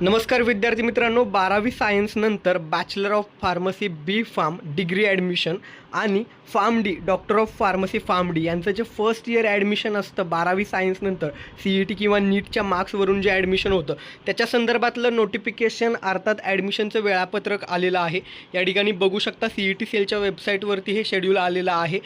नमस्कार विद्यार्थी मित्रांनो बारावी सायन्सनंतर bachelor of pharmacy B pharm degree admission आणि pharm D doctor of pharmacy pharm D यांचं जे फर्स्ट इयर ॲडमिशन असतं बारावी सायन्सनंतर सी ई टी किंवा नीटच्या मार्क्सवरून जे ॲडमिशन होतं त्याच्या संदर्भातलं नोटिफिकेशन अर्थात ॲडमिशनचं वेळापत्रक आलेलं आहे. या ठिकाणी बघू शकता सी ई टी सेलच्या वेबसाईटवरती हे शेड्यूल आलेलं आहे.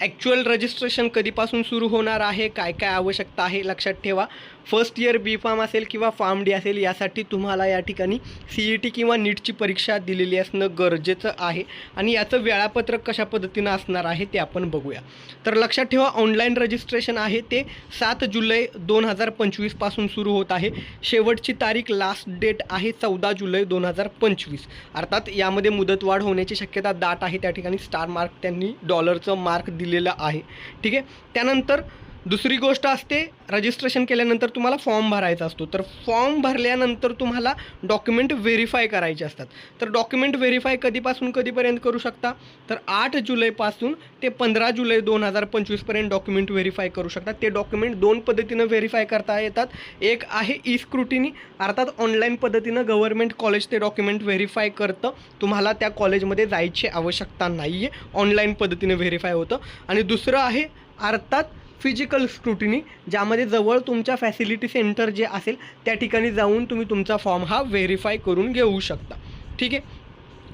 ॲक्च्युअल रजिस्ट्रेशन कधीपासून सुरू होणार आहे? काय काय आवश्यकता आहे? लक्षात ठेवा. फर्स्ट इयर बी फार्म असेल किंवा फार्म डी असेल यासाठी तुम्हाला या ठिकाणी सी ई टी किंवा नीटची परीक्षा दिलेली असणं गरजेचं आहे. आणि याचं वेळापत्रक कशा पद्धतीनं असणार आहे ते आपण बघूया. तर लक्षात ठेवा ऑनलाईन रजिस्ट्रेशन आहे ते सात जुलै दोन हजार पंचवीसपासून सुरू होत आहे. शेवटची तारीख लास्ट डेट आहे चौदा जुलै दोन हजार पंचवीस. अर्थात यामध्ये मुदतवाढ होण्याची शक्यता दाट आहे. त्या ठिकाणी स्टार मार्क त्यांनी डॉलरचं मार्क दिलेलं आहे. ठीक आहे? त्यानंतर दुसरी गोष्ट असते रजिस्ट्रेशन केल्यानंतर तुम्हाला फॉर्म भरायचा असतो. तर फॉर्म भरल्यानंतर तुम्हाला डॉक्युमेंट व्हेरीफाय करायचे असतात. तर डॉक्युमेंट व्हेरीफाय कधीपासून कधीपर्यंत करू शकता? तर आठ जुलैपासून ते पंधरा जुलै दोन हजार पंचवीसपर्यंत डॉक्युमेंट व्हेरीफाय करू शकता. ते डॉक्युमेंट दोन पद्धतीनं व्हेरीफाय करता येतात. एक आहे ई स्क्रुटिनी अर्थात ऑनलाईन पद्धतीनं गव्हर्मेंट कॉलेज ते डॉक्युमेंट व्हेरीफाय करतं. तुम्हाला त्या कॉलेजमध्ये जायची आवश्यकता नाही आहे ऑनलाईन पद्धतीने व्हेरीफाय होतं. आणि दुसरं आहे अर्थात फिजिकल स्क्रुटिनी ज्यामध्ये जवळ तुमच्या फॅसिलिटी सेंटर जे असेल त्या ठिकाणी जाऊन तुम्ही तुमचा फॉर्म हा व्हेरीफाय करून घेऊ शकता. ठीक आहे?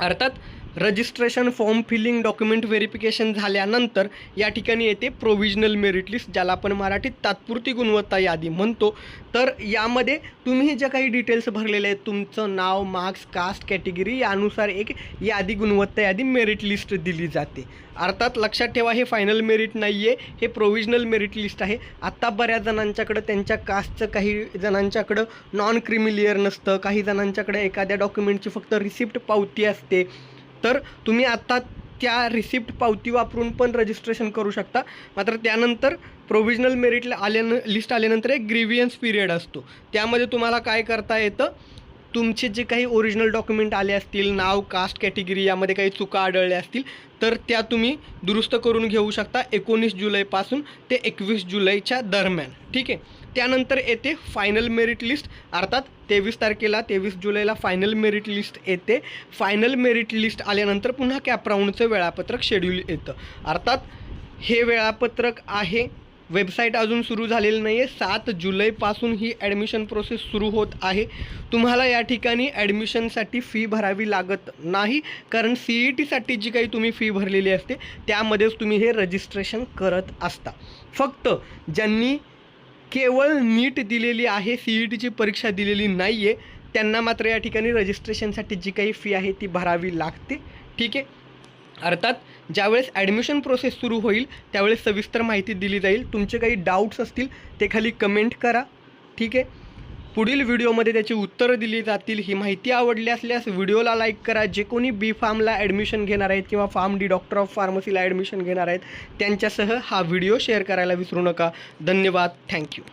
अर्थात registration form filling document verification झाल्यानंतर या ठिकाणी येते प्रोव्हिजनल मेरिट लिस्ट ज्याला आपण मराठीत तात्पुरती गुणवत्ता यादी म्हणतो. तर यामध्ये तुम्ही ज्या काही डिटेल्स भरलेले आहेत तुमचं नाव मार्क्स कास्ट कॅटेगरी यानुसार एक यादी गुणवत्ता यादी मेरिट लिस्ट दिली जाते. अर्थात लक्षात ठेवा हे फायनल मेरिट नाही आहे हे प्रोव्हिजनल मेरिट लिस्ट आहे. आत्ता बऱ्याच जणांच्याकडं त्यांच्या कास्टचं काही जणांच्याकडं नॉन क्रिमिलियर नसतं. काही जणांच्याकडे एखाद्या डॉक्युमेंटची फक्त रिसिप्ट पावती असते. तर तुम्ही आत्ता त्या रिसिप्ट पावती वापरून पण रजिस्ट्रेशन करू शकता. मात्र त्यानंतर प्रोव्हिजनल मेरिटला आल्यान लिस्ट आल्यानंतर एक ग्रिव्हियन्स पिरियड असतो. त्यामध्ये तुम्हाला काय करता येतं? तुमचे जे काही ओरिजिनल डॉक्युमेंट आले असतील नाव कास्ट कॅटेगरी यामध्ये काही चुका आढळल्या असतील तर त्या तुम्ही दुरुस्त करून घेऊ शकता एकोणीस जुलैपासून ते एकवीस जुलैच्या दरम्यान. ठीक आहे? त्यानंतर येते फायनल मेरिट लिस्ट अर्थात तेवीस तारखेला तेवीस जुलैला फायनल मेरिट लिस्ट येते. फायनल मेरिट लिस्ट आल्यानंतर पुन्हा कॅपराऊंडचं वेळापत्रक शेड्यूल येतं. अर्थात हे वेळापत्रक आहे. वेबसाईट अजून सुरू झालेली नाही आहे सात जुलैपासून ही ॲडमिशन प्रोसेस सुरू होत आहे. तुम्हाला या ठिकाणी ॲडमिशनसाठी फी भरावी लागत नाही. कारण सी ई टीसाठी जी काही तुम्ही फी भरलेली असते त्यामध्येच तुम्ही हे रजिस्ट्रेशन करत असता. फक्त ज्यांनी केवळ नीट दिलेली आहे सी ई टीची परीक्षा दिलेली नाही आहे त्यांना मात्र या ठिकाणी रजिस्ट्रेशनसाठी जी काही फी आहे ती भरावी लागते. ठीक आहे? अर्थात ज्यावेळेस ॲडमिशन प्रोसेस सुरू होईल त्यावेळेस सविस्तर माहिती दिली जाईल. तुमचे काही डाऊट्स असतील ते खाली कमेंट करा. ठीक आहे? पुढील व्हिडिओमध्ये त्याची उत्तरं दिली जातील ही माहिती आवडली असल्यास व्हिडिओला लाईक करा. जे कोणी बी फार्मला ॲडमिशन घेणार आहेत किंवा फार्म डी डॉक्टर ऑफ फार्मसीला ॲडमिशन घेणार आहेत त्यांच्यासह हा व्हिडिओ शेअर करायला विसरू नका. धन्यवाद. थँक्यू